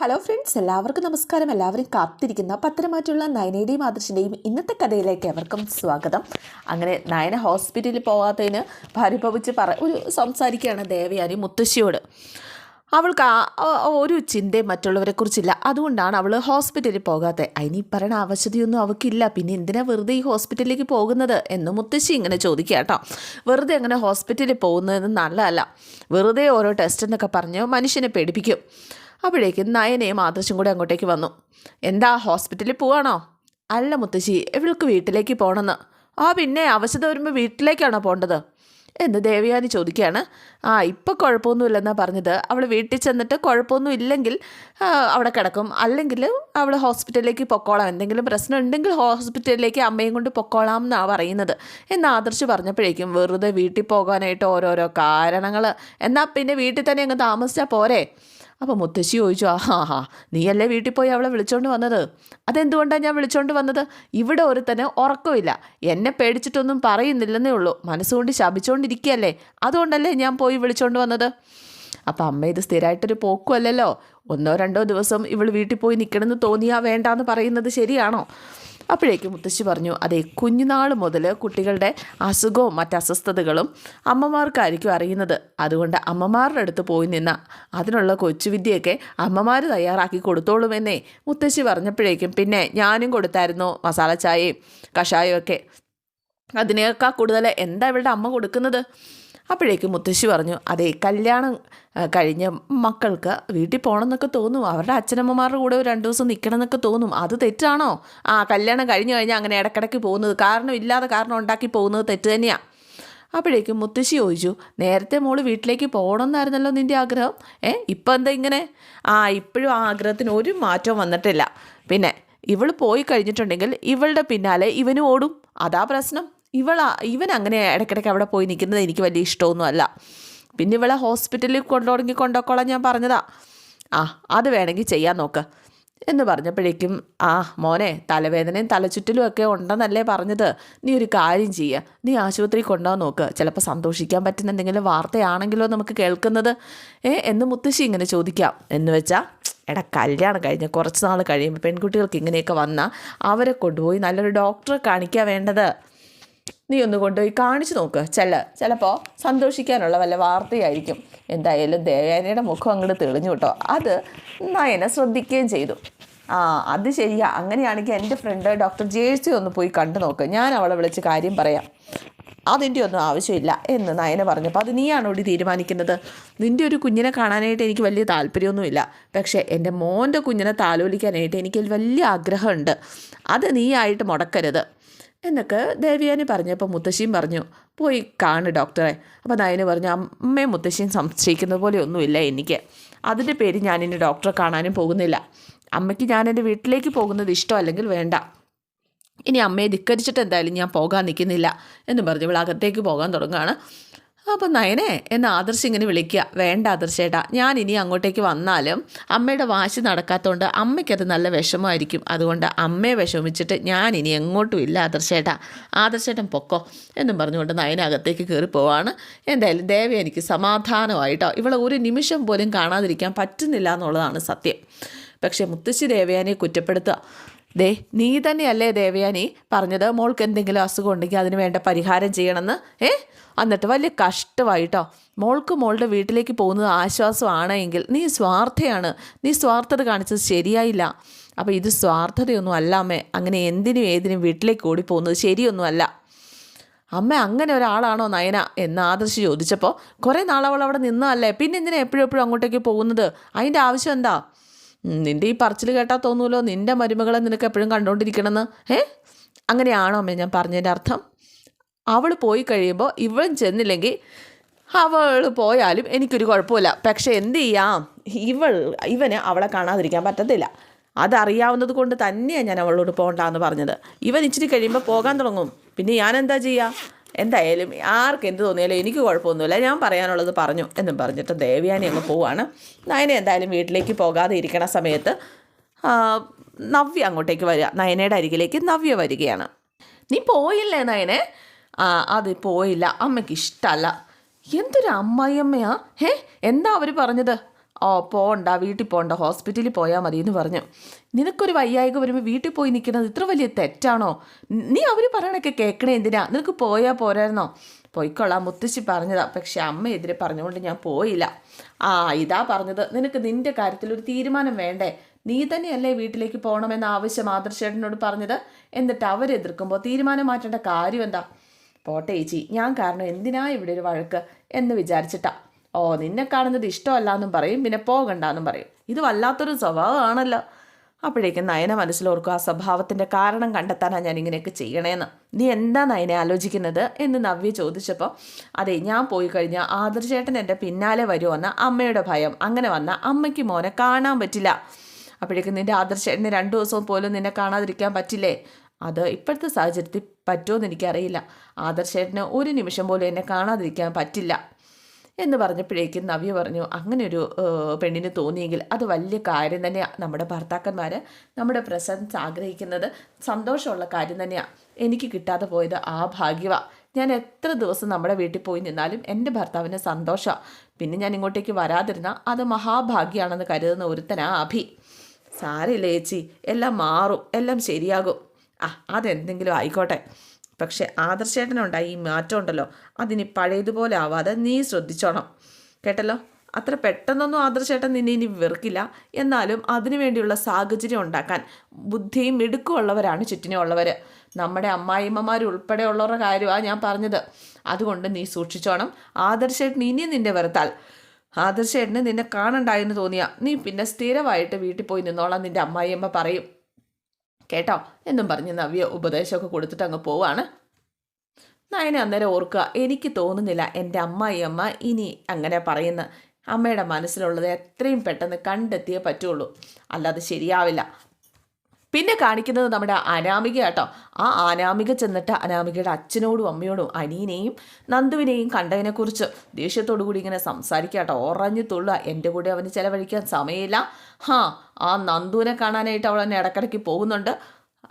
Hello friends എല്ലാവർക്കും നമസ്കാരം. എല്ലാവരും കാത്തിരിക്കുന്ന പത്രമാറ്റുള്ള നയനയുടെയും ആദർശിന്റെയും ഇന്നത്തെ കഥയിലേക്ക് അവർക്കും സ്വാഗതം. അങ്ങനെ നയന ഹോസ്പിറ്റലിൽ പോകാത്തതിന് പരിഭവിച്ച് പറ ഒരു സംസാരിക്കുകയാണ് ദേവയാനി മുത്തശ്ശിയോട്. അവൾക്ക് ഒരു ചിന്തയും മറ്റുള്ളവരെക്കുറിച്ചില്ല അതുകൊണ്ടാണ് അവൾ ഹോസ്പിറ്റലിൽ പോകാത്തത് അതിന് ഈ പറയണ ആവശ്യതയൊന്നും അവൾക്കില്ല പിന്നെ എന്തിനാ വെറുതെ ഈ ഹോസ്പിറ്റലിലേക്ക് പോകുന്നത് എന്ന് മുത്തശ്ശി ഇങ്ങനെ ചോദിക്കുക കേട്ടോ. വെറുതെ അങ്ങനെ ഹോസ്പിറ്റലിൽ പോകുന്നത് നല്ലതല്ല. വെറുതെ ഓരോ ടെസ്റ്റ് എന്നൊക്കെ പറഞ്ഞ് മനുഷ്യനെ പേടിപ്പിക്കും. അപ്പോഴേക്കും നയനയും ആദർശം കൂടെ അങ്ങോട്ടേക്ക് വന്നു. എന്താ ഹോസ്പിറ്റലിൽ പോവാണോ? അല്ല മുത്തശ്ശി ഇവൾക്ക് വീട്ടിലേക്ക് പോകണമെന്ന് ആ പിന്നെ അവശത വരുമ്പോൾ വീട്ടിലേക്കാണോ പോകേണ്ടത് എന്ന് ദേവയാനി ചോദിക്കുകയാണ്. ആ ഇപ്പം കുഴപ്പമൊന്നുമില്ലെന്നാണ് പറഞ്ഞത്. അവൾ വീട്ടിൽ ചെന്നിട്ട് കുഴപ്പമൊന്നും ഇല്ലെങ്കിൽ അവിടെ കിടക്കും. അല്ലെങ്കിൽ അവൾ ഹോസ്പിറ്റലിലേക്ക് പൊക്കോളാം. എന്തെങ്കിലും പ്രശ്നം ഉണ്ടെങ്കിൽ ഹോസ്പിറ്റലിലേക്ക് അമ്മയും കൊണ്ട് പൊക്കോളാം എന്നാണ് പറയുന്നത്. എന്ന് ആദർശ് പറഞ്ഞപ്പോഴേക്കും വെറുതെ വീട്ടിൽ പോകാനായിട്ട് ഓരോരോ കാരണങ്ങൾ എന്നാൽ പിന്നെ വീട്ടിൽ തന്നെ അങ്ങ് താമസിച്ചാൽ പോരെ? അപ്പോൾ മുത്തശ്ശി ചോദിച്ചു ആ ഹാ ഹാ നീയല്ലേ വീട്ടിൽ പോയി അവളെ വിളിച്ചോണ്ട് വന്നത്? അതെന്തുകൊണ്ടാണ് ഞാൻ വിളിച്ചോണ്ട് വന്നത്? ഇവിടെ ഒരുത്തന് ഉറക്കമില്ല. എന്നെ പേടിച്ചിട്ടൊന്നും പറയുന്നില്ലെന്നേ ഉള്ളൂ. മനസ്സുകൊണ്ട് ശപിച്ചുകൊണ്ടിരിക്കുകയല്ലേ അതുകൊണ്ടല്ലേ ഞാൻ പോയി വിളിച്ചോണ്ട് വന്നത്? അപ്പം അമ്മ ഇത് സ്ഥിരമായിട്ടൊരു പോക്കുമല്ലല്ലോ ഒന്നോ രണ്ടോ ദിവസം ഇവൾ വീട്ടിൽ പോയി നിൽക്കണമെന്ന് തോന്നിയാ വേണ്ടാന്ന് പറയുന്നത് ശരിയാണോ? അപ്പോഴേക്കും മുത്തശ്ശി പറഞ്ഞു അതെ കുഞ്ഞുനാൾ മുതൽ കുട്ടികളുടെ അസുഖവും മറ്റ് അസ്വസ്ഥതകളും അമ്മമാർക്കായിരിക്കും അറിയുന്നത്. അതുകൊണ്ട് അമ്മമാരുടെ അടുത്ത് പോയി നിന്ന. അതിനുള്ള കൊച്ചുവിദ്യയൊക്കെ അമ്മമാർ തയ്യാറാക്കി കൊടുത്തോളുമെന്നേ. മുത്തശ്ശി പറഞ്ഞപ്പോഴേക്കും പിന്നെ ഞാനും കൊടുത്തായിരുന്നു മസാല ചായയും കഷായമൊക്കെ അതിനേക്കാൾ കൂടുതൽ എന്താ ഇവളുടെ അമ്മ കൊടുക്കുന്നത്? അപ്പോഴേക്കും മുത്തശ്ശി പറഞ്ഞു അതെ കല്യാണം കഴിഞ്ഞ മക്കൾക്ക് വീട്ടിൽ പോകണമെന്നൊക്കെ തോന്നും. അവരുടെ അച്ഛനമ്മമാരുടെ കൂടെ ഒരു രണ്ട് ദിവസം നിൽക്കണം എന്നൊക്കെ തോന്നും. അത് തെറ്റാണോ? ആ കല്യാണം കഴിഞ്ഞു കഴിഞ്ഞാൽ അങ്ങനെ ഇടയ്ക്കിടയ്ക്ക് പോകുന്നത്. കാരണം ഇല്ലാതെ കാരണം ഉണ്ടാക്കി പോകുന്നത് തെറ്റ് തന്നെയാണ് അപ്പോഴേക്കും മുത്തശ്ശി ചോദിച്ചു നേരത്തെ മോൾ വീട്ടിലേക്ക് പോകണമെന്നായിരുന്നല്ലോ നിന്റെ ആഗ്രഹം? ഏ ഇപ്പം എന്താ ഇങ്ങനെ? ആ ഇപ്പോഴും ആ ആഗ്രഹത്തിന് ഒരു മാറ്റവും വന്നിട്ടില്ല. പിന്നെ ഇവൾ പോയി കഴിഞ്ഞിട്ടുണ്ടെങ്കിൽ ഇവളുടെ പിന്നാലെ ഇവനും ഓടും. അതാ പ്രശ്നം. ഇവള ഇവൻ അങ്ങനെ ഇടയ്ക്കിടയ്ക്ക് അവിടെ പോയി നിൽക്കുന്നത് എനിക്ക് വലിയ ഇഷ്ടമൊന്നും അല്ല പിന്നെ ഇവളെ ഹോസ്പിറ്റലിൽ കൊണ്ടുപോകണമെങ്കിൽ കൊണ്ടുപോക്കോളാം ഞാൻ പറഞ്ഞതാ. ആ അത് വേണമെങ്കിൽ ചെയ്യാൻ നോക്ക്. എന്ന് പറഞ്ഞപ്പോഴേക്കും ആ മോനെ തലവേദനയും തലചുറ്റലും ഒക്കെ ഉണ്ടെന്നല്ലേ പറഞ്ഞത്. നീ ഒരു കാര്യം ചെയ്യുക നീ ആശുപത്രി കൊണ്ടുപോകാൻ നോക്ക്. ചിലപ്പോൾ സന്തോഷിക്കാൻ പറ്റുന്ന എന്തെങ്കിലും വാർത്തയാണെങ്കിലോ നമുക്ക് കേൾക്കുന്നത്. ഏ എന്ന് മുത്തശ്ശി ഇങ്ങനെ ചോദിക്കാം. എന്ന് വെച്ചാൽ എടാ കല്യാണം കഴിഞ്ഞ് കുറച്ച് നാൾ കഴിയുമ്പോൾ പെൺകുട്ടികൾക്ക് ഇങ്ങനെയൊക്കെ വന്നാൽ അവരെ കൊണ്ടുപോയി നല്ലൊരു ഡോക്ടറെ കാണിക്കുക വേണ്ടത്. നീ ഒന്ന് കൊണ്ടുപോയി കാണിച്ചു നോക്ക്. ചില ചിലപ്പോൾ സന്തോഷിക്കാനുള്ള വല്ല വാർത്തയായിരിക്കും. എന്തായാലും ദേവയാനയുടെ മുഖം അങ്ങോട്ട് തെളിഞ്ഞു കേട്ടോ. അത് നയനെ ശ്രദ്ധിക്കുകയും ചെയ്തു. ആ അത് ശരിയാ. അങ്ങനെയാണെങ്കിൽ എന്റെ ഫ്രണ്ട് ഡോക്ടർ ജേഴ്സി ഒന്ന് പോയി കണ്ടു നോക്ക്. ഞാൻ അവളെ വിളിച്ച് കാര്യം പറയാം. അതിന്റെ ഒന്നും ആവശ്യമില്ല എന്ന് നയന പറഞ്ഞപ്പോൾ അത് നീയാണോ ഇവിടെ തീരുമാനിക്കുന്നത്? നിന്റെ ഒരു കുഞ്ഞിനെ കാണാനായിട്ട് എനിക്ക് വലിയ താല്പര്യമൊന്നുമില്ല. പക്ഷേ എന്റെ മോന്റെ കുഞ്ഞിനെ താലോലിക്കാനായിട്ട് എനിക്ക് വലിയ ആഗ്രഹമുണ്ട്. അത് നീയായിട്ട് മുടക്കരുത്. എന്നൊക്കെ ദേവിയാനി പറഞ്ഞപ്പോൾ മുത്തശ്ശിയും പറഞ്ഞു പോയി കാണ് ഡോക്ടറെ. അപ്പോൾ നയന് പറഞ്ഞു അമ്മയും മുത്തശ്ശിയും സംശയിക്കുന്നത് പോലെ ഒന്നുമില്ല എനിക്ക്. അതിന്റെ പേര് ഞാൻ എന്റെ ഡോക്ടറെ കാണാനും പോകുന്നില്ല. അമ്മയ്ക്ക് ഞാൻ എന്റെ വീട്ടിലേക്ക് പോകുന്നത് ഇഷ്ടമല്ലെങ്കിൽ വേണ്ട. ഇനി അമ്മയെ ധിക്കരിച്ചിട്ട് എന്തായാലും ഞാൻ പോകാൻ നിൽക്കുന്നില്ല എന്ന് പറഞ്ഞ് ഇവൾ അകത്തേക്ക് പോകാൻ തുടങ്ങുകയാണ്. അപ്പം നയനെ എന്ന് ആദർശ് ഇങ്ങനെ വിളിക്കുക വേണ്ട ആദർശേട്ടാ ഞാൻ ഇനി അങ്ങോട്ടേക്ക് വന്നാലും അമ്മയുടെ വാശി നടക്കാത്തതുകൊണ്ട് അമ്മയ്ക്കത് നല്ല വിഷമമായിരിക്കും. അതുകൊണ്ട് അമ്മയെ വിഷമിച്ചിട്ട് ഞാൻ ഇനി എങ്ങോട്ടും ഇല്ല ആദർശേട്ടാ ആദർശേട്ടൻ പൊക്കോ എന്നും പറഞ്ഞുകൊണ്ട് നയന അകത്തേക്ക് കയറി പോവാണ്. എന്തായാലും ദേവി എനിക്ക് സമാധാനമായിട്ടോ ഇവളെ ഒരു നിമിഷം പോലും കാണാതിരിക്കാൻ പറ്റുന്നില്ല എന്നുള്ളതാണ് സത്യം. പക്ഷേ മുത്തശ്ശി ദേവയാനെ കുറ്റപ്പെടുത്തുക ദേ നീ തന്നെയല്ലേ ദേവയാനി പറഞ്ഞത് മോൾക്ക് എന്തെങ്കിലും അസുഖം ഉണ്ടെങ്കിൽ അതിന് വേണ്ട പരിഹാരം ചെയ്യണമെന്ന്. ഏ? എന്നിട്ട് വലിയ കഷ്ടമായിട്ടോ. മോൾക്ക് മോളുടെ വീട്ടിലേക്ക് പോകുന്നത് ആശ്വാസമാണെങ്കിൽ നീ സ്വാർത്ഥയാണ്. നീ സ്വാർത്ഥത കാണിച്ചത് ശരിയായില്ല. അപ്പോൾ ഇത് സ്വാർത്ഥതയൊന്നും അല്ല അമ്മേ. അങ്ങനെ എന്തിനും ഏതിനും വീട്ടിലേക്ക് ഓടി പോകുന്നത് ശരിയൊന്നും അല്ല അമ്മ അങ്ങനെ ഒരാളാണോ നയന എന്ന് ആദർശി ചോദിച്ചപ്പോൾ കുറേ നാളവൾ അവിടെ നിന്നതല്ലേ? പിന്നെ എന്തിനാ എപ്പോഴും എപ്പോഴും അങ്ങോട്ടേക്ക് പോകുന്നത്? അതിന്റെ ആവശ്യം എന്താ? നിന്റെ ഈ പറച്ചിൽ കേട്ടാൽ തോന്നുമല്ലോ നിന്റെ മരുമകളെ നിനക്ക് എപ്പോഴും കണ്ടുകൊണ്ടിരിക്കണമെന്ന് ഏ അങ്ങനെയാണോ അമ്മ ഞാൻ പറഞ്ഞതിന്റെ അർത്ഥം? അവൾ പോയി കഴിയുമ്പോൾ ഇവൻ ചെന്നില്ലെങ്കിൽ അവൾ പോയാലും എനിക്കൊരു കുഴപ്പമില്ല. പക്ഷേ എന്ത് ചെയ്യാം? ഇവൾ ഇവന് അവളെ കാണാതിരിക്കാൻ പറ്റത്തില്ല. അതറിയാവുന്നത് കൊണ്ട് തന്നെയാണ് ഞാൻ അവളോട് പോകണ്ടെന്ന് പറഞ്ഞത്. ഇവൻ ഇച്ചിരി കഴിയുമ്പോൾ പോകാൻ തുടങ്ങും. പിന്നെ ഞാൻ എന്താ ചെയ്യുക എന്തായാലും ആർക്ക് എന്ത് തോന്നിയാലും എനിക്ക് കുഴപ്പമൊന്നുമില്ല. ഞാൻ പറയാനുള്ളത് പറഞ്ഞു എന്നും പറഞ്ഞിട്ട് ദേവ്യാനി അങ്ങ് പോവാണ്. നയന എന്തായാലും വീട്ടിലേക്ക് പോകാതെ ഇരിക്കണ സമയത്ത് നവ്യ അങ്ങോട്ടേക്ക് വരിക. നയനയുടെ അരികിലേക്ക് നവ്യ വരികയാണ്. നീ പോയില്ലേ നയനെ? ആ അത് പോയില്ല. അമ്മയ്ക്ക് ഇഷ്ടമല്ല എന്തൊരു അമ്മായിയമ്മയാ? ഹേ എന്താ അവർ പറഞ്ഞത്? ഓ പോണ്ട വീട്ടിൽ പോണ്ട ഹോസ്പിറ്റലിൽ പോയാൽ മതി എന്ന് പറഞ്ഞു. നിനക്കൊരു വയ്യായിക വരുമ്പോൾ വീട്ടിൽ പോയി നിൽക്കുന്നത് ഇത്ര വലിയ തെറ്റാണോ? നീ അവർ പറയണൊക്കെ കേൾക്കണേ എന്തിനാ? നിനക്ക് പോയാൽ പോരായിരുന്നോ? പോയിക്കൊള്ളാം മുത്തശ്ശി പറഞ്ഞതാ. പക്ഷെ അമ്മ എതിരെ പറഞ്ഞുകൊണ്ട് ഞാൻ പോയില്ല. ആ ഇതാ പറഞ്ഞത്. നിനക്ക് നിന്റെ കാര്യത്തിൽ ഒരു തീരുമാനം വേണ്ടേ? നീ തന്നെയല്ലേ വീട്ടിലേക്ക് പോകണമെന്ന ആവശ്യം ആദർശേട്ടനോട് പറഞ്ഞത്? എന്നിട്ട് അവരെതിർക്കുമ്പോൾ തീരുമാനം മാറ്റേണ്ട കാര്യം എന്താ? പോട്ടെ ചേച്ചി. ഞാൻ കാരണം എന്തിനാ ഇവിടെ ഒരു വഴക്ക്? എന്ന് വിചാരിച്ചിട്ടാ. ഓ നിന്നെ കാണുന്നത് ഇഷ്ടമല്ല എന്നും പറയും പിന്നെ പോകണ്ട പോകണ്ടെന്നും പറയും. ഇത് വല്ലാത്തൊരു സ്വഭാവമാണല്ലോ. അപ്പോഴേക്കും നയന മനസ്സിലോർക്കും ആ സ്വഭാവത്തിന്റെ കാരണം കണ്ടെത്താനാണ് ഞാൻ ഇങ്ങനെയൊക്കെ ചെയ്യണേന്ന്. നീ എന്താ നയനെ ആലോചിക്കുന്നത് എന്ന് നവ്യ ചോദിച്ചപ്പോൾ അതെ ഞാൻ പോയി കഴിഞ്ഞാൽ ആദർശേട്ടൻ എന്റെ പിന്നാലെ വരുമെന്ന അമ്മയുടെ ഭയം. അങ്ങനെ വന്ന അമ്മയ്ക്ക് മോനെ കാണാൻ പറ്റില്ല. അപ്പോഴേക്കും നിന്റെ ആദർശേട്ടനെ രണ്ടു ദിവസവും പോലും നിന്നെ കാണാതിരിക്കാൻ പറ്റില്ലേ? അത് ഇപ്പോഴത്തെ സാഹചര്യത്തിൽ പറ്റുമോ എന്ന് എനിക്കറിയില്ല. ആദർശേട്ടന് ഒരു നിമിഷം പോലും എന്നെ കാണാതിരിക്കാൻ പറ്റില്ല. എന്ന് പറഞ്ഞപ്പോഴേക്കും നവ്യ പറഞ്ഞു അങ്ങനെ ഒരു പെണ്ണിന് തോന്നിയെങ്കിൽ അത് വലിയ കാര്യം തന്നെയാണ് നമ്മുടെ ഭർത്താക്കന്മാർ നമ്മുടെ പ്രസൻസ് ആഗ്രഹിക്കുന്നത് സന്തോഷമുള്ള കാര്യം തന്നെയാണ് എനിക്ക് കിട്ടാതെ പോയത് ആ ഭാഗ്യമാണ് ഞാൻ എത്ര ദിവസം നമ്മുടെ വീട്ടിൽ പോയി നിന്നാലും എന്റെ ഭർത്താവിന് സന്തോഷമാണ് പിന്നെ ഞാൻ ഇങ്ങോട്ടേക്ക് വരാതിരുന്ന അത് മഹാഭാഗ്യമാണെന്ന് കരുതുന്ന ഒരുത്തനാ അഭി. സാരില്ല ചേച്ചി എല്ലാം മാറും. എല്ലാം ശരിയാകും. ആ അതെന്തെങ്കിലും ആയിക്കോട്ടെ. പക്ഷെ ആദർശേട്ടനുണ്ടായി ഈ മാറ്റം ഉണ്ടല്ലോ അതിനി പഴയതുപോലെ ആവാതെ നീ ശ്രദ്ധിച്ചോണം. കേട്ടല്ലോ? അത്ര പെട്ടെന്നൊന്നും ആദർശേട്ടൻ നിന്നെ ഇനി വെറുക്കില്ല. എന്നാലും അതിനു വേണ്ടിയുള്ള സാഹചര്യം ഉണ്ടാക്കാൻ ബുദ്ധിയും മിടുക്കുമുള്ളവരാണ് ചുറ്റിനുള്ളവർ നമ്മുടെ അമ്മായിമ്മമാർ ഉൾപ്പെടെ ഉള്ളവരുടെ കാര്യമാണ് ഞാൻ പറഞ്ഞത്. അതുകൊണ്ട് നീ സൂക്ഷിച്ചോണം. ആദർശേട്ടൻ ഇനിയും നിന്റെ വെറുത്താൽ. ആദർശേട്ടന് നിന്നെ കാണണ്ടായെന്ന് തോന്നിയാൽ നീ പിന്നെ സ്ഥിരമായിട്ട് വീട്ടിൽ പോയി നിന്നോളാം നിന്റെ അമ്മായിയമ്മ പറയും. കേട്ടോ? എന്നും പറഞ്ഞ് നവ്യ ഉപദേശമൊക്കെ കൊടുത്തിട്ട് അങ്ങ് പോവാണ്. നയന അന്നേരം ഓർക്കുക എനിക്ക് തോന്നുന്നില്ല എന്റെ അമ്മായിയമ്മ ഇനി അങ്ങനെ പറയുന്ന അമ്മയുടെ മനസ്സിലുള്ളത് എത്രയും പെട്ടെന്ന് കണ്ടെത്തിയേ പറ്റുള്ളൂ. അല്ലാതെ ശരിയാവില്ല. പിന്നെ കാണിക്കുന്നത് നമ്മുടെ അനാമിക കേട്ടോ. ആ അനാമിക ചെന്നിട്ട് അനാമികയുടെ അച്ഛനോടും അമ്മയോടും അനീനെയും നന്ദുവിനെയും കണ്ടതിനെക്കുറിച്ച് ദേഷ്യത്തോടു കൂടി ഇങ്ങനെ സംസാരിക്കുക കേട്ടോ. ഓറഞ്ഞു തുള്ളുക. എന്റെ കൂടെ അവന് ചിലവഴിക്കാൻ സമയമില്ല. ഹാ ആ നന്ദുവിനെ കാണാനായിട്ട് അവൾ എന്നെ ഇടക്കിടയ്ക്ക് പോകുന്നുണ്ട്.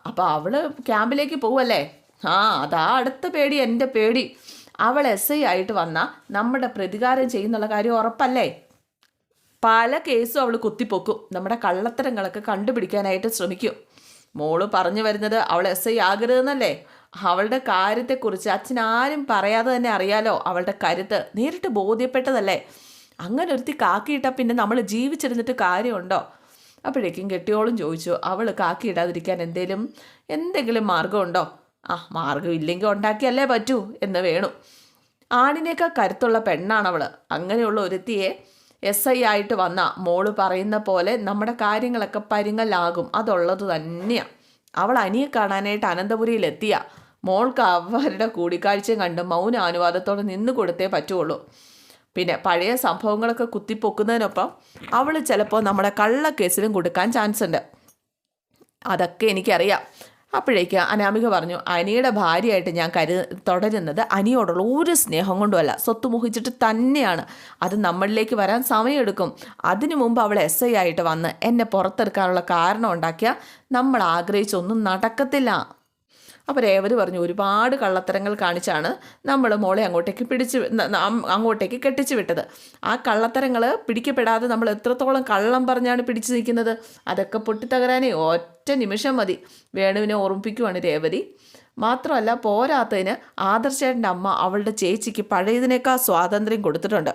അപ്പോൾ അവൾ ക്യാമ്പിലേക്ക് പോവല്ലേ? ആ അതാ അടുത്ത പേടി എന്റെ പേടി. അവൾ എസ് ഐ ആയിട്ട് വന്നാൽ നമ്മുടെ പ്രതികാരം ചെയ്യുന്നുള്ള കാര്യം ഉറപ്പല്ലേ? പല കേസും അവൾ കുത്തിപ്പൊക്കും. നമ്മുടെ കള്ളത്തരങ്ങളൊക്കെ കണ്ടുപിടിക്കാനായിട്ട് ശ്രമിക്കും. മോൾ പറഞ്ഞു വരുന്നത് അവൾ എസ് ഐ ആകരുതെന്നല്ലേ? അവളുടെ കാര്യത്തെക്കുറിച്ച് അച്ഛൻ ആരും പറയാതെ തന്നെ അറിയാലോ അവളുടെ കരുത്ത്. നേരിട്ട് ബോധ്യപ്പെട്ടതല്ലേ? അങ്ങനെ ഒരുത്തി കാക്കിയിട്ടാൽ പിന്നെ നമ്മൾ ജീവിച്ചിരുന്നിട്ട് കാര്യമുണ്ടോ? അപ്പോഴേക്കും കെട്ടിയോളും ചോദിച്ചു അവൾ കാക്കിയിടാതിരിക്കാൻ എന്തേലും എന്തെങ്കിലും മാർഗമുണ്ടോ ആ മാർഗം ഇല്ലെങ്കിൽ ഉണ്ടാക്കിയല്ലേ പറ്റൂ എന്ന് വേണു. ആണിനേക്കാൾ കരുത്തുള്ള പെണ്ണാണ് അവൾ അങ്ങനെയുള്ള ഒരുത്തിയെ എസ് ഐ ആയിട്ട് വന്ന മോൾ പറയുന്ന പോലെ നമ്മുടെ കാര്യങ്ങളൊക്കെ പരിങ്ങലാകും. അതുള്ളത് തന്നെയാണ് അവൾ അനിയെ കാണാനായിട്ട് അനന്തപുരിയിലെത്തിയ. മോൾക്ക് അവരുടെ കൂടിക്കാഴ്ചയും കണ്ട് മൗന അനുവാദത്തോടെ നിന്ന് കൊടുത്തേ പറ്റുള്ളൂ. പിന്നെ പഴയ സംഭവങ്ങളൊക്കെ കുത്തിപ്പൊക്കുന്നതിനൊപ്പം അവൾ ചിലപ്പോൾ നമ്മുടെ കള്ളക്കേസിലും കൊടുക്കാൻ ചാൻസ് ഉണ്ട് അതൊക്കെ എനിക്കറിയാം. അപ്പോഴേക്ക് അനാമിക പറഞ്ഞു അനിയുടെ ഭാര്യയായിട്ട് ഞാൻ കരു തുടരുന്നത് അനിയോടുള്ള ഒരു സ്നേഹം കൊണ്ടുമല്ല. സ്വത്ത് മോഹിച്ചിട്ട് തന്നെയാണ്. അത് നമ്മളിലേക്ക് വരാൻ സമയമെടുക്കും. അതിനു മുമ്പ് അവൾ എസ് ഐ ആയിട്ട് വന്ന് എന്നെ പുറത്തെടുക്കാനുള്ള കാരണം ഉണ്ടാക്കിയാൽ നമ്മൾ ആഗ്രഹിച്ചൊന്നും നടക്കത്തില്ല. അപ്പോൾ പറഞ്ഞു ഒരുപാട് കള്ളത്തരങ്ങൾ കാണിച്ചാണ് നമ്മൾ മോളെ അങ്ങോട്ടേക്ക് പിടിച്ച് അങ്ങോട്ടേക്ക് കെട്ടിച്ചു വിട്ടത്. ആ കള്ളത്തരങ്ങൾ പിടിക്കപ്പെടാതെ നമ്മൾ എത്രത്തോളം കള്ളം പറഞ്ഞാണ് പിടിച്ചു നിൽക്കുന്നത്? അതൊക്കെ പൊട്ടിത്തകരാനേ ഒറ്റ നിമിഷം മതി. വേണുവിനെ ഓർമ്മിപ്പിക്കുവാണ് രേവതി. മാത്രമല്ല പോരാത്തതിന് ആദർശേട്ടന്റെ അമ്മ അവളുടെ ചേച്ചിക്ക് പഴയതിനേക്കാൾ സ്വാതന്ത്ര്യം കൊടുത്തിട്ടുണ്ട്.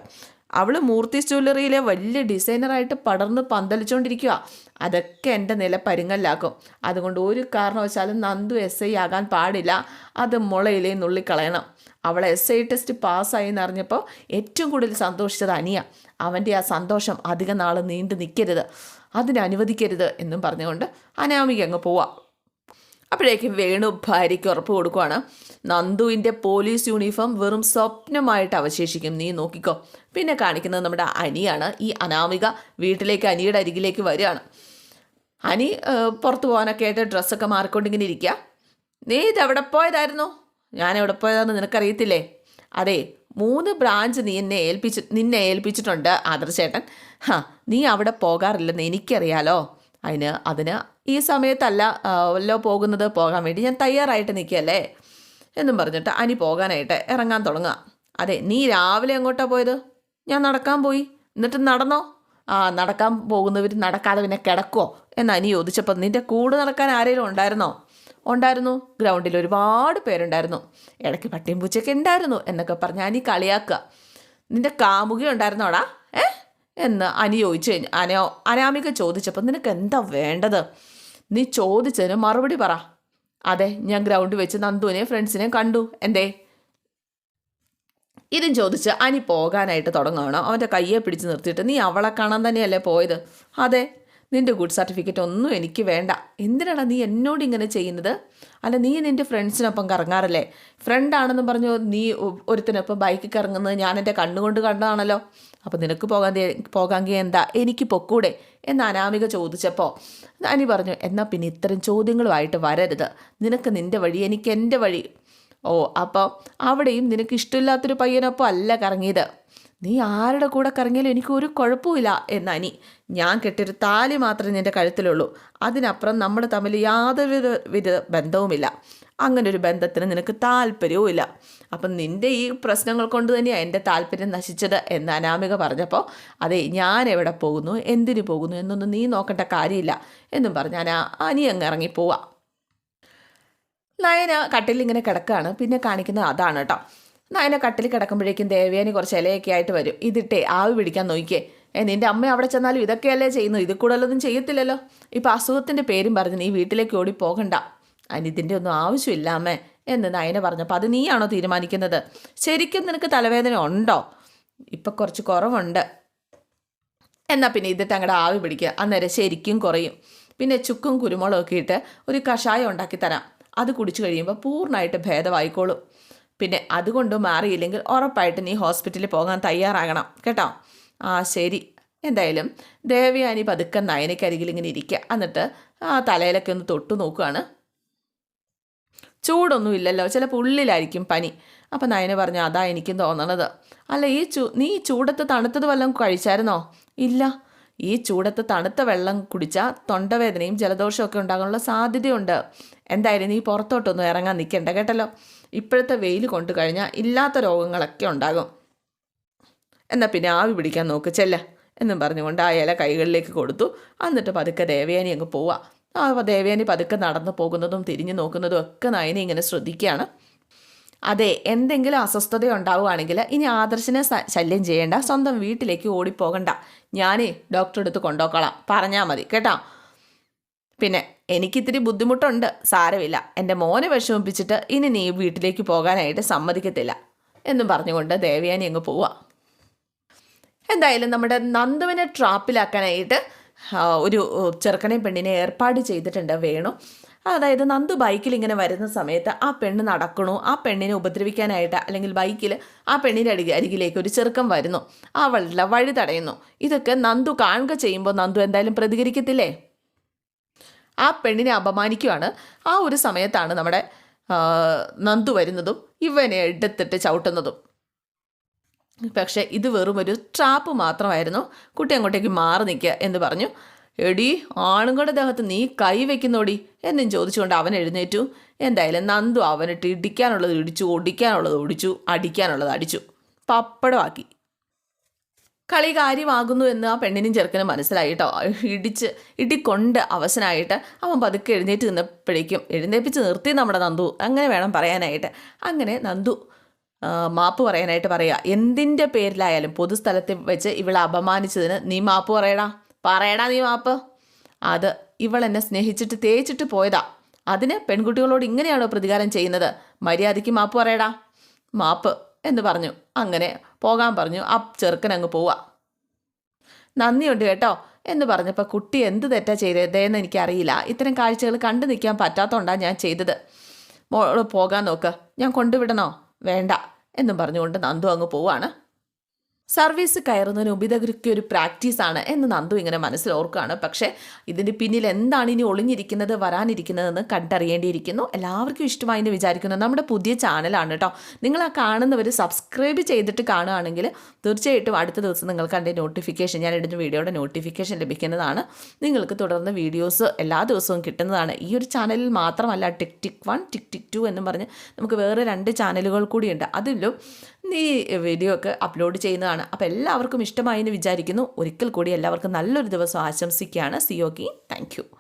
അവൾ മൂർത്തി ജ്വല്ലറിയിലെ വലിയ ഡിസൈനറായിട്ട് പടർന്ന് പന്തലിച്ചുകൊണ്ടിരിക്കുക അതൊക്കെ എന്റെ നില പരുങ്ങല്ലാക്കും അതുകൊണ്ട് ഒരു കാരണവശാലും നന്ദു എസ് ഐ ആകാൻ പാടില്ല. അത് മുളയിലേ നുള്ളിക്കളയണം. അവൾ എസ് ഐ ടെസ്റ്റ് പാസ്സായി എന്നറിഞ്ഞപ്പോൾ ഏറ്റവും കൂടുതൽ സന്തോഷിച്ചത് അനിയ. അവന്റെ ആ സന്തോഷം അധികം നാൾ നീണ്ടു നിൽക്കരുത് അതിനനുവദിക്കരുത് എന്നും പറഞ്ഞുകൊണ്ട് അനാമിക അങ്ങ് പോവാം. അപ്പോഴേക്കും വേണു ഭാര്യയ്ക്ക് ഉറപ്പ് കൊടുക്കുവാണ്. നന്ദുവിന്റെ പോലീസ് യൂണിഫോം വെറും സ്വപ്നമായിട്ട് അവശേഷിക്കും. നീ നോക്കിക്കോ. പിന്നെ കാണിക്കുന്നത് നമ്മുടെ അനിയാണ്. ഈ അനാമിക വീട്ടിലേക്ക് അനിയുടെ അരികിലേക്ക് വരികയാണ്. അനി പുറത്തു പോകാനൊക്കെ ആയിട്ട് ഡ്രസ്സൊക്കെ മാറിക്കൊണ്ടിങ്ങനെ ഇരിക്കുക. നീ ഇതെവിടെ പോയതായിരുന്നു? ഞാൻ എവിടെ പോയതാണെന്ന് നിനക്കറിയത്തില്ലേ? അതെ മൂന്ന് ബ്രാഞ്ച് നീ എന്നെ ഏൽപ്പിച്ച് നിന്നെ ഏൽപ്പിച്ചിട്ടുണ്ട് ആദർശേട്ടൻ. ഹാ നീ അവിടെ പോകാറില്ലെന്ന് എനിക്കറിയാലോ. അതിന് അതിന് ഈ സമയത്തല്ല വല്ലോ പോകുന്നത് പോകാൻ വേണ്ടി ഞാൻ തയ്യാറായിട്ട് നിൽക്കുകയല്ലേ? എന്നും പറഞ്ഞിട്ട് അനി പോകാനായിട്ട് ഇറങ്ങാൻ തുടങ്ങുക. അതെ നീ രാവിലെ എങ്ങോട്ടാണ് പോയത്? ഞാൻ നടക്കാൻ പോയി. എന്നിട്ട് നടന്നോ? ആ നടക്കാൻ പോകുന്നവർ നടക്കാതെ പിന്നെ കിടക്കുമോ എന്ന് അനി ചോദിച്ചപ്പോൾ നിന്റെ കൂടെ നടക്കാൻ ആരെങ്കിലും ഉണ്ടായിരുന്നോ? ഉണ്ടായിരുന്നു. ഗ്രൗണ്ടിൽ ഒരുപാട് പേരുണ്ടായിരുന്നു. ഇടയ്ക്ക് പട്ടിയും പൂച്ചയൊക്കെ ഉണ്ടായിരുന്നു എന്നൊക്കെ പറഞ്ഞ് അനി കളിയാക്കുക. നിന്റെ കാമുകി ഉണ്ടായിരുന്നോടാ? എന്ന് അനി ചോദിച്ചു കഴിഞ്ഞു അനോ അനാമിക ചോദിച്ചപ്പോൾ നിനക്ക് എന്താ വേണ്ടത്? നീ ചോദിച്ചതിന് മറുപടി പറ. അതെ ഞാൻ ഗ്രൗണ്ടിൽ വെച്ച് നന്ദുവിനെയും ഫ്രണ്ട്സിനെയും കണ്ടു. എന്തേ? ഇതും ചോദിച്ച് അനി പോകാനായിട്ട് തുടങ്ങുകയാണ് അവന്റെ കയ്യെ പിടിച്ച് നിർത്തിയിട്ട് നീ അവളെ കാണാൻ തന്നെയല്ലേ പോയത്? അതെ നിന്റെ ഗുഡ് സർട്ടിഫിക്കറ്റ് ഒന്നും എനിക്ക് വേണ്ട. എന്തിനാണ് നീ എന്നോട് ഇങ്ങനെ ചെയ്യുന്നത്? അല്ല നീ നിന്റെ ഫ്രണ്ട്സിനൊപ്പം കറങ്ങാറില്ലേ? ഫ്രണ്ടാണെന്ന് പറഞ്ഞു നീ ഒരുത്തിനൊപ്പം ബൈക്കിൽ കറങ്ങുന്നത് ഞാൻ എന്റെ കണ്ണുകൊണ്ട് കണ്ടതാണല്ലോ. അപ്പോൾ നിനക്ക് പോകാൻ പോകാമെങ്കിൽ എന്താ? എനിക്ക് പൊക്കൂടെ എന്ന് അനാമിക ചോദിച്ചപ്പോൾ അനി പറഞ്ഞു എന്നാൽ പിന്നെ ഇത്തരം ചോദ്യങ്ങളുമായിട്ട് വരരുത്. നിനക്ക് നിന്റെ വഴി എനിക്ക് എന്റെ വഴി. ഓ അപ്പോൾ അവിടെയും നിനക്ക് ഇഷ്ടമില്ലാത്തൊരു പയ്യനൊപ്പം അല്ല കറങ്ങിയത്. നീ ആരുടെ കൂടെ കറങ്ങിയാലും എനിക്ക് ഒരു കുഴപ്പമില്ല അനി. ഞാൻ കെട്ടിയൊരു താലി മാത്രമേ നിന്റെ കഴുത്തിലുള്ളൂ. അതിനപ്പുറം നമ്മൾ തമ്മിൽ യാതൊരു വിധ ബന്ധവുമില്ല. അങ്ങനെ ഒരു ബന്ധത്തിന് നിനക്ക് താല്പര്യവും ഇല്ല അപ്പം നിന്റെ ഈ പ്രശ്നങ്ങൾ കൊണ്ട് തന്നെയാണ് എന്റെ താല്പര്യം നശിച്ചത് എന്ന് അനാമിക പറഞ്ഞപ്പോൾ അതെ ഞാൻ എവിടെ പോകുന്നു? എന്തിനു പോകുന്നു? എന്നൊന്നും നീ നോക്കേണ്ട കാര്യമില്ല എന്നും പറഞ്ഞ് അനാ അനി അങ്ങ് ഇറങ്ങിപ്പോവാ നയന കട്ടിലിൽ ഇങ്ങനെ കിടക്കുകയാണ് പിന്നെ കാണിക്കുന്നത് അതാണ് കേട്ടോ. നയന കട്ടിൽ കിടക്കുമ്പോഴേക്കും ദേവയാനി കുറച്ച് ഇലയൊക്കെ ആയിട്ട് വരും. ഇതിട്ടേ ആവി പിടിക്കാൻ നോക്കിയേ. ഏ നിന്റെ അമ്മ അവിടെ ചെന്നാലും ഇതൊക്കെയല്ലേ ചെയ്യുന്നു ഇത് കൂടുതലൊന്നും ചെയ്യത്തില്ലല്ലോ? ഇപ്പം അസുഖത്തിന്റെ പേരും പറഞ്ഞ് നീ വീട്ടിലേക്ക് ഓടി പോകണ്ട. അതിനിതിന്റെ ഒന്നും ആവശ്യമില്ല അമ്മേ എന്ന് നയന പറഞ്ഞപ്പോൾ അത് നീയാണോ തീരുമാനിക്കുന്നത്? ശരിക്കും നിനക്ക് തലവേദന ഉണ്ടോ? ഇപ്പം കുറച്ച് കുറവുണ്ട്. എന്നാൽ പിന്നെ ഇതിട്ട് അങ്ങോട്ട് ആവി പിടിക്കുക അന്നേരം ശരിക്കും കുറയും. പിന്നെ ചുക്കും കുരുമുളകും ഒക്കെ ഇട്ട് ഒരു കഷായം ഉണ്ടാക്കി തരാം. അത് കുടിച്ചു കഴിയുമ്പോൾ പൂർണമായിട്ട് ഭേദമായിക്കോളും. പിന്നെ അതുകൊണ്ട് മാറിയില്ലെങ്കിൽ ഉറപ്പായിട്ട് നീ ഹോസ്പിറ്റലിൽ പോകാൻ തയ്യാറാകണം. കേട്ടോ? ആ ശരി. എന്തായാലും ദേവയാനി പതുക്കെ നയനക്കരികിൽ ഇങ്ങനെ ഇരിക്കുക എന്നിട്ട് ആ തലയിലൊക്കെ ഒന്ന് തൊട്ടു നോക്കുകയാണ് ചൂടൊന്നും ഇല്ലല്ലോ ചിലപ്പോൾ ഉള്ളിലായിരിക്കും പനി. അപ്പം നയന പറഞ്ഞു അതാ എനിക്കും തോന്നണത്. അല്ല ഈ ചൂ നീ ഈ ചൂടത്ത് തണുത്തത് വല്ലതും കഴിച്ചായിരുന്നോ? ഇല്ല ഈ ചൂടത്ത് തണുത്ത വെള്ളം കുടിച്ചാൽ തൊണ്ടവേദനയും ജലദോഷവും ഒക്കെ ഉണ്ടാകാനുള്ള സാധ്യതയുണ്ട്. എന്തായാലും നീ പുറത്തോട്ടൊന്നും ഇറങ്ങാൻ നിൽക്കണ്ട കേട്ടല്ലോ? ഇപ്പോഴത്തെ വെയിൽ കൊണ്ടു കഴിഞ്ഞാൽ ഇല്ലാത്ത രോഗങ്ങളൊക്കെ ഉണ്ടാകും. എന്നാൽ പിന്നെ ആവി പിടിക്കാൻ നോക്ക് ചെല്ല എന്നും പറഞ്ഞുകൊണ്ട് ആ ഇല കൈകളിലേക്ക് കൊടുത്തു. എന്നിട്ട് പതുക്കെ ദേവയാനി അങ്ങ് പോവാ. ആ ദേവയാനി പതുക്കെ നടന്നു പോകുന്നതും തിരിഞ്ഞു നോക്കുന്നതും ഒക്കെ നയനി ഇങ്ങനെ ശ്രദ്ധിക്കുകയാണ്. അതെ എന്തെങ്കിലും അസ്വസ്ഥത ഉണ്ടാവുകയാണെങ്കിൽ ഇനി ആദർശിനെ ശല്യം ചെയ്യേണ്ട സ്വന്തം വീട്ടിലേക്ക് ഓടിപ്പോകണ്ട. ഞാനേ ഡോക്ടറെ അടുത്ത് കൊണ്ടുപോക്കോളാം പറഞ്ഞാൽ മതി കേട്ടോ? പിന്നെ എനിക്കിത്തിരി ബുദ്ധിമുട്ടുണ്ട് സാരമില്ല. എന്റെ മോനെ വിഷമിപ്പിച്ചിട്ട് ഇനി നീ വീട്ടിലേക്ക് പോകാനായിട്ട് സമ്മതിക്കത്തില്ല എന്നും പറഞ്ഞുകൊണ്ട് ദേവയാനി അങ്ങ് പോവാം. എന്തായാലും നമ്മുടെ നന്ദുവിനെ ട്രാപ്പിലാക്കാനായിട്ട് ഒരു ചെറുക്കനെ പെണ്ണിനെ ഏർപ്പാട് ചെയ്തിട്ടുണ്ട് വേണു. അതായത് നന്ദു ബൈക്കിൽ ഇങ്ങനെ വരുന്ന സമയത്ത് ആ പെണ്ണ് നടക്കണു. ആ പെണ്ണിനെ ഉപദ്രവിക്കാനായിട്ട് അല്ലെങ്കിൽ ബൈക്കിൽ ആ പെണ്ണിന്റെ അടി അരികിലേക്ക് ഒരു ചെറുക്കം വരുന്നു. അവളുടെ വഴി തടയുന്നു. ഇതൊക്കെ നന്ദു കാണുക ചെയ്യുമ്പോൾ നന്ദു എന്തായാലും പ്രതികരിക്കത്തില്ലേ? ആ പെണ്ണിനെ അപമാനിക്കുവാണ്. ആ ഒരു സമയത്താണ് നമ്മുടെ നന്ദു വരുന്നതും ഇവനെ എടുത്തിട്ട് ചവിട്ടുന്നതും. പക്ഷേ ഇത് വെറും ഒരു ട്രാപ്പ് മാത്രമായിരുന്നു. കുട്ടി അങ്ങോട്ടേക്ക് മാറി നിൽക്കുക എന്ന് പറഞ്ഞു. എടി ആണുങ്ങളുടെ ദേഹത്ത് നീ കൈ വെക്കുന്നോടി എന്നും ചോദിച്ചുകൊണ്ട് അവൻ എഴുന്നേറ്റു. എന്തായാലും നന്ദു അവനിട്ട് ഇടിക്കാനുള്ളത് ഇടിച്ചു ഒടിക്കാനുള്ളത് ഒടിച്ചു അടിക്കാനുള്ളത് അടിച്ചു. പപ്പടമാക്കി. കളി കാര്യമാകുന്നു എന്ന് ആ പെണ്ണിനും ചെറുക്കനും മനസ്സിലായി കേട്ടോ. ഇടിച്ച് ഇടിക്കൊണ്ട് അവസനായിട്ട് അവൻ പതുക്കെ എഴുന്നേറ്റ് നിന്നപ്പോഴേക്കും എഴുന്നേപ്പിച്ച് നിർത്തി നമ്മുടെ നന്ദു അങ്ങനെ വേണം പറയാനായിട്ട്. അങ്ങനെ നന്ദു മാപ്പ് പറയാനായിട്ട് പറയുക എന്തിന്റെ പേരിലായാലും പൊതുസ്ഥലത്തിൽ വെച്ച് ഇവളെ അപമാനിച്ചതിന് നീ മാപ്പ് പറയടാ. പറയടാ നീ മാപ്പ്. അത് ഇവൾ എന്നെ സ്നേഹിച്ചിട്ട് തേച്ചിട്ട് പോയതാ. അതിന് പെൺകുട്ടികളോട് ഇങ്ങനെയാണോ പ്രതികാരം ചെയ്യുന്നത്? മര്യാദയ്ക്ക് മാപ്പ് പറയടാ. മാപ്പ് എന്ന് പറഞ്ഞു. അങ്ങനെ പോകാൻ പറഞ്ഞു. ആ ചെറുക്കൻ അങ്ങ് പോവാ. നന്ദിയുണ്ട് കേട്ടോ എന്ന് പറഞ്ഞപ്പോൾ കുട്ടി എന്ത് തെറ്റാ ചെയ്തതെന്ന് എനിക്കറിയില്ല. ഇത്തരം കാഴ്ചകൾ കണ്ടു നിൽക്കാൻ പറ്റാത്തതുകൊണ്ടാണ് ഞാൻ ചെയ്തത്. മോൾ പോകാൻ നോക്ക്. ഞാൻ കൊണ്ടുവിടണോ? വേണ്ട എന്നും പറഞ്ഞുകൊണ്ട് നന്ദു അങ്ങ് പോവാണ്. സർവീസ് കയറുന്നതിന് മുമ്പ് ഇതൊക്കെ ഒരു പ്രാക്ടീസാണ് എന്ന് നന്ദു ഇങ്ങനെ മനസ്സിൽ ഓർക്കുകയാണ്. പക്ഷേ ഇതിന്റെ പിന്നിൽ എന്താണ് ഇനി ഒളിഞ്ഞിരിക്കുന്നത് വരാനിരിക്കുന്നതെന്ന് കണ്ടറിയേണ്ടിയിരിക്കുന്നു. എല്ലാവർക്കും ഇഷ്ടമായി എന്ന് വിചാരിക്കുന്നു. നമ്മുടെ പുതിയ ചാനലാണ് കേട്ടോ നിങ്ങൾ ആ കാണുന്നവർ സബ്സ്ക്രൈബ് ചെയ്തിട്ട് കാണുകയാണെങ്കിൽ തീർച്ചയായിട്ടും അടുത്ത ദിവസം നിങ്ങൾക്ക് അതിന്റെ നോട്ടിഫിക്കേഷൻ ഞാൻ ഇടുന്ന വീഡിയോയുടെ നോട്ടിഫിക്കേഷൻ ലഭിക്കുന്നതാണ്. നിങ്ങൾക്ക് തുടർന്ന് വീഡിയോസ് എല്ലാ ദിവസവും കിട്ടുന്നതാണ്. ഈ ഒരു ചാനലിൽ മാത്രമല്ല tick tick one tick tick two എന്നും പറഞ്ഞ് നമുക്ക് വേറെ രണ്ട് ചാനലുകൾ കൂടിയുണ്ട്. അതിലും ഈ വീഡിയോ ഒക്കെ അപ്ലോഡ് ചെയ്യുന്നതാണ്. അപ്പോൾ എല്ലാവർക്കും ഇഷ്ടമായി എന്ന് വിചാരിക്കുന്നു. ഒരിക്കൽ കൂടി എല്ലാവർക്കും നല്ലൊരു ദിവസം ആശംസിക്കുകയാണ്. സിയോക്കി താങ്ക്